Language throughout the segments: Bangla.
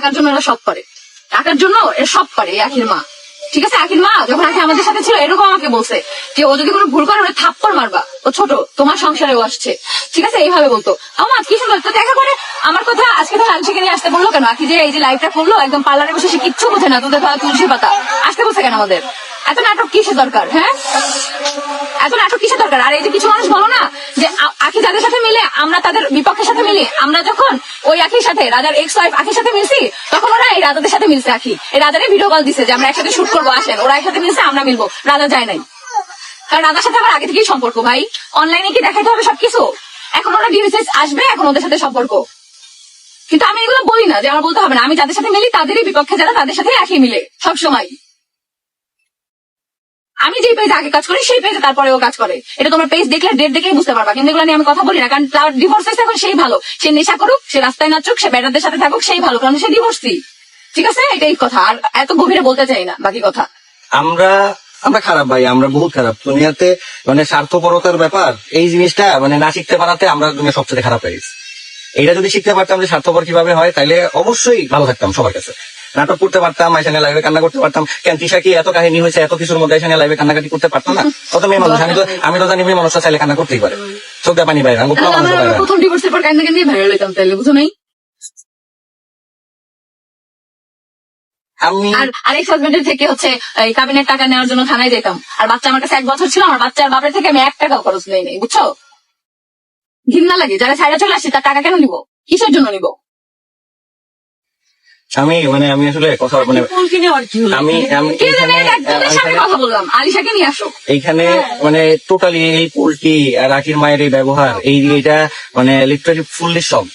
টাকার জন্য এরা সব করে। টাকার জন্য এরা সব করে আখির মা। ঠিক আছে? আখির মা, যখন আখি আমাদের সাথে ছিল, এরকম আমাকে বলছে যে, ও যদি কোনো ভুল করে, ওরা থাপ্পড় মারবা। ও ছোট, তোমার সংসারে ও আসছে। ঠিক আছে? এইভাবে বলতো। আমার কি সুন্দর। তো দেখা করে আমার কথা আজকে তো লাঞ্চিকে নিয়ে আসতে বলল কেন? আখি যে এই যে লাইভটা করল, একদম পার্লারে বসে, সে কিচ্ছু বোঝে না। তোদের তুলসী পাতা। আসতে বলছে কেন আমাদের? এত নাটক কিসের দরকার হ্যাঁ? এত নাটক কিসের দরকার? আর এই যে কিছু মানুষ বলো না আখি যাদের সাথে মিলে আমরা তাদের বিপক্ষের সাথে মিলি, আমরা যখন ওই আখির সাথে, রাজার এক্স ওয়াইফ আখির সাথে মিলছি, তখন ওরা এই রাজাদের সাথে মিলছে আখি। এই রাজারে ভিডিও কল দিছে যে আমরা একসাথে শুট করব, আসেন। ওরা একসাথে মিলছে, আমরা মিলবো। রাজা যায় নাই। কারণ রাজার সাথে আমার আগে থেকেই সম্পর্ক, ভাই। অনলাইনে কি দেখাইতে হবে সবকিছু? এখন ওরা ডিভিসেস আসবে, এখন ওদের সাথে সম্পর্ক। কিন্তু আমি এগুলো বলি না, যে আমার বলতে হবে না। আমি যাদের সাথে মিলি, তাদেরই বিপক্ষে যারা তাদের সাথে একই মিলে, সবসময়। আমি যে পেজে আগে কাজ করি, সেই পেজে তারপরে ও কাজ করে। এটা তোমার পেজ দেখলে ডেট দেখলেই বুঝতে পারবা। কিন্তু এগুলো নিয়ে আমি কথা বলি না, কারণ তার ডিভোর্স হয়েছে এখন, সেই ভালো। সে নেশা করুক, সে রাস্তায় নাচুক, সে বেটারদের সাথে থাকুক, সেই ভালো, কারণ সে ডিভোর্সি ঠিক আছে? এটাই কথা। আর এত গভীরে বলতে চাই না, বাকি কথা। আমরা আমরা খারাপ ভাই, আমরা বহুত খারাপ। দুনিয়াতে মানে স্বার্থপরতার ব্যাপার, এই জিনিসটা মানে না শিখতে পারাতে আমরা দুনিয়া সবচেয়ে খারাপ হয়ে এইটা যদি শিখতে পারতাম যে স্বার্থপর কীভাবে হয় তাহলে অবশ্যই ভালো থাকতাম সবার কাছে। নাটক করতে পারতাম এখানে লাইভে কান্না করতে পারতাম। কেন তিশা কি এত কাহিনী হয়েছে এত কিছুর মধ্যে এখানে লাইভে কান্নাকাটি করতে পারতাম না? কত মেয়ে মানুষ আমি তো আমি তো জানি মেয়ে মানুষটা চাইলে কান্না করতেই পারে। চোখ দিয়ে পানি বাইরে প্রথম ডিভোর্সের পর কান্দে কান্দে ভাইরাল হইতাম তাহলে বুঝো নাই? আমি আর আরেক হাজবেন্ডের থেকে হচ্ছে এই কাবিনের টাকা নেওয়ার জন্য থানায় যেতাম। আর বাচ্চা আমার কাছে এক বছর ছিল আমার বাচ্চার বাপের থেকে আমি এক টাকাও খরচ নেই নেই বুঝছ? ঘৃণা লাগে যারা ছাইরা চলে আসছে তার টাকা কেন নিবো? কিসের জন্য নিব? আমি মানে আমি আসলে কথা মানে আমি এইখানে মানে টোটালি এই পোল্ট্রি আর আখির মায়ের এই ব্যবহার এই এইটা মানে লিটারালি ফুললি শক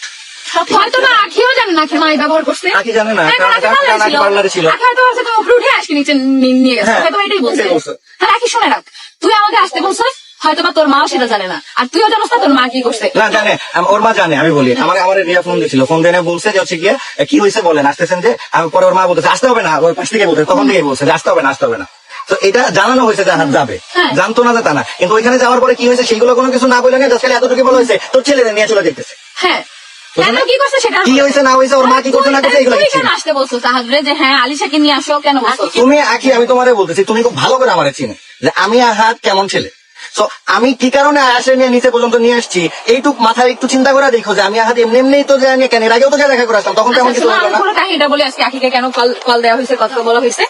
হয়তো না আখিও জানে না আখি মাই ব্যবহার করছে। আখি জানে না, হ্যাঁ, কারণ আখি কারণ পার্লারে ছিল। আখি হয়তো উপরে উঠে আজকে নিচে নিয়ে গেছো। হ্যাঁ, হয়তো এটাই বলছে। এটাই আখি শুনে রাখ। তুই আমাকে আসতে বলছিস হয়তো বা তোর মাও সেটা জানে না। আর তুইও জানোস না তোর মা কি করছে। না জানে। আম- ওর মা জানে আমি বলি। আমার আমার রিয়া ফোন দিয়েছিল ফোন দিয়ে বলছে যে হচ্ছে গিয়ে কি হয়েছে বলেন? আসতেছেন যে আমি পরে ওর মা বলতেছে আসতে হবে না ওই পাশ থেকে বলতে তখন থেকেই বলছে যে আসতে হবে না আসতে হবে না। তো এটা জানানো হয়েছে যে হাত যাবে। হ্যাঁ। জানতো না যে তা না। কিন্তু ওইখানে যাওয়ার পরে কি হয়েছে সেগুলো কোনো কিছু না বলে না জাস্ট খালি এতটুকু বলা হয়েছে তোর ছেলে নিয়ে চলে যেতেছে। হ্যাঁ। কেন কি করছে সেটা কি হয়েছে না হয়েছে ওর মা কি করছে না করছে এগুলো তুই কিছু কেন না। আসতে বলছো সাহায্যে যে হ্যাঁ আলিশাকে নিয়ে আসো কেন বলছো? তুমি আমি তোমারে বলতেছি তুমি খুব ভালো করে আমার চিনো যে আমি আহাত কেমন ছেলে? তো আমি কি কারণে আয়াসে নিয়ে নিচে পর্যন্ত নিয়ে আসছি? এইটুক মাথায় একটু চিন্তা করে দেখো যে আমি আহাদ এমনি এমনি তো জানি কেন। এর আগেও তো যা দেখা করে আসলাম তখন কেমন আচ্ছা, কিছু হলো না কাহিনীটা বলে আজকে আখিকে কেন কল কল দেওয়া হয়েছে কথা বলা হয়েছে?